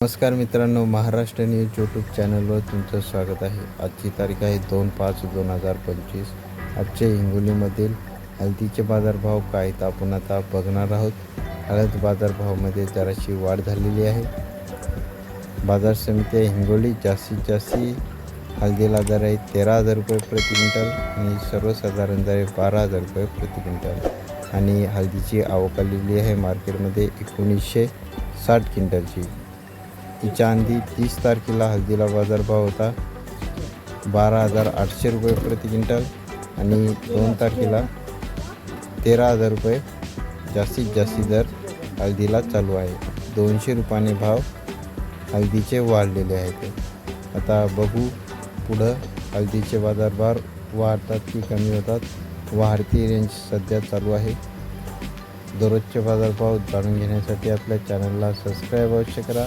नमस्कार मित्रांनो Maharashtra news YouTube चॅनलवर तुमचं स्वागत आहे. आजची तारीख आहे दोन पाच दोन हजार पंचवीस. आजच्या हिंगोलीमधील हळदीचे बाजारभाव काय तर आपण आता बघणार आहोत. हळद बाजारभावामध्ये जराशी वाढ झालेली आहे. बाजार समिती हिंगोली जास्तीत जास्त हळदीला दर आहे तेरा हजार रुपये प्रति क्विंटल आणि सर्वसाधारण दर आहे बारा हजार रुपये प्रति क्विंटल. आणि हळदीची आवक आलेली आहे मार्केटमध्ये एकोणीसशे साठ क्विंटलची. तिच्या तीस तारखेला हळदीला बाजारभाव होता. बारा हजार आठशे रुपये प्रति क्विंटल आणि दोन तारखेला तेरा हजार रुपये जास्तीत जास्त दर हळदीला चालू आहे. दोनशे रुपयाने भाव हळदीचे वाढलेले आहेत. आता बघू पुढं हळदीचे बाजारभाव वाढतात की कमी होतात. वाढती रेंज सध्या चालू आहे. दररोजचे बाजारभाव जाणून घेण्यासाठी आपल्या चॅनलला सबस्क्राईब अवश्य करा.